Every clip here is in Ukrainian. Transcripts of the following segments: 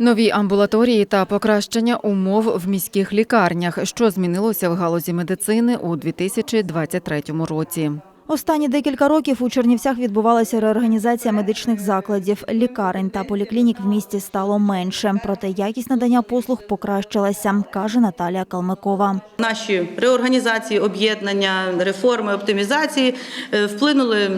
Нові амбулаторії та покращення умов в міських лікарнях, що змінилося в галузі медицини у 2023 році. Останні декілька років у Чернівцях відбувалася реорганізація медичних закладів. Лікарень та поліклінік в місті стало менше, проте якість надання послуг покращилася, каже Наталія Калмикова. Наші реорганізації, об'єднання, реформи, оптимізації е, вплинули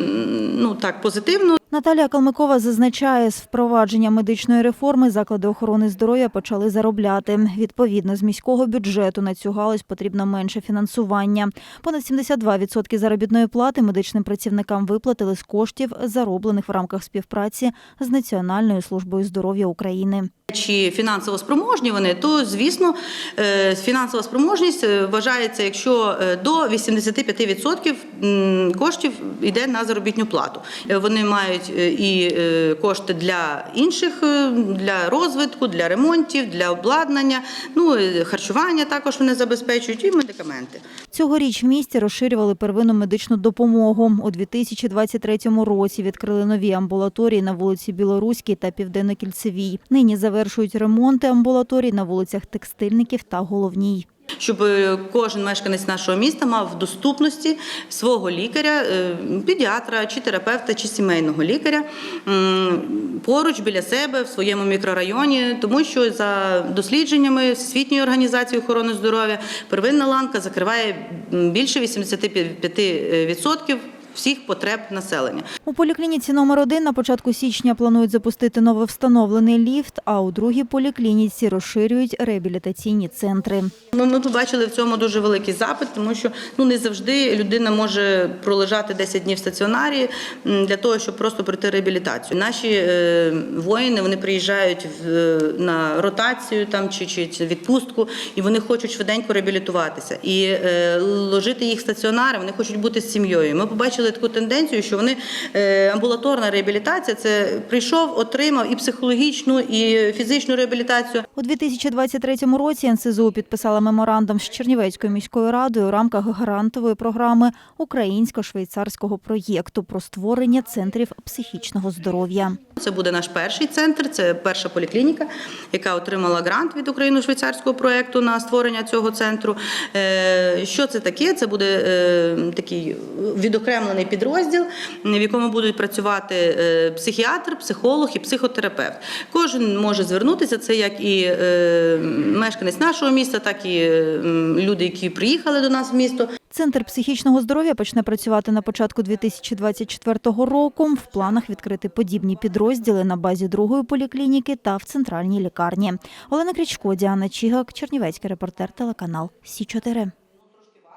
ну так позитивно. Наталія Калмикова зазначає, з впровадження медичної реформи заклади охорони здоров'я почали заробляти. Відповідно, з міського бюджету на цю галузь потрібно менше фінансування. Понад 72% заробітної плати медичним працівникам виплатили з коштів, зароблених в рамках співпраці з Національною службою здоров'я України. Чи фінансово спроможні вони, то звісно, е, фінансова спроможність е, вважається, якщо е, до 85% коштів йде на заробітну плату. Вони мають і кошти для інших, для розвитку, для ремонтів, для обладнання, ну харчування також вони забезпечують і медикаменти. Цьогоріч в місті розширювали первинну медичну допомогу. У 2023 році відкрили нові амбулаторії на вулиці Білоруській та Південно-Кільцевій. Нині завершують ремонти амбулаторій на вулицях Текстильників та Головній. щоб е, кожен мешканець нашого міста мав в доступності свого лікаря, е, педіатра чи терапевта, чи сімейного лікаря поруч біля себе в своєму мікрорайоні, тому що за дослідженнями Всесвітньої організації охорони здоров'я первинна ланка закриває більше 85% всіх потреб населення. У поліклініці номер 1 на початку січня планують запустити нововстановлений ліфт, а у другій поліклініці розширюють реабілітаційні центри. Ну, ми побачили в цьому дуже великий запит, тому що ну не завжди людина може пролежати 10 днів в стаціонарі для того, щоб просто пройти реабілітацію. Наші е, воїни вони приїжджають е, на ротацію там чи, чи, чи відпустку, і вони хочуть швиденько реабілітуватися. І е, ложити їх в стаціонари, вони хочуть бути з сім'єю. Ми побачили таку тенденцію, що вони е, амбулаторна реабілітація це прийшов, отримав і психологічну, і фізичну реабілітацію. У 2023 році НСЗУ підписала меморандум з Чернівецькою міською радою у рамках грантової програми українсько-швейцарського проєкту про створення центрів психічного здоров'я. Це буде наш перший центр, це перша поліклініка, яка отримала грант від україно-швейцарського проєкту на створення цього центру. Е, Що це таке? Це буде е, такий відокремлений підрозділ, в якому будуть працювати е, психіатр, психолог і психотерапевт. Кожен може звернутися. Це як і е, мешканець нашого міста, так і е, люди, які приїхали до нас в місто. Центр психічного здоров'я почне працювати на початку 2024 року. В планах відкрити подібні підрозділи на базі другої поліклініки та в центральній лікарні. Олена Крічко, Діана Чігак, Чернівецький репортер, телеканал Сі 4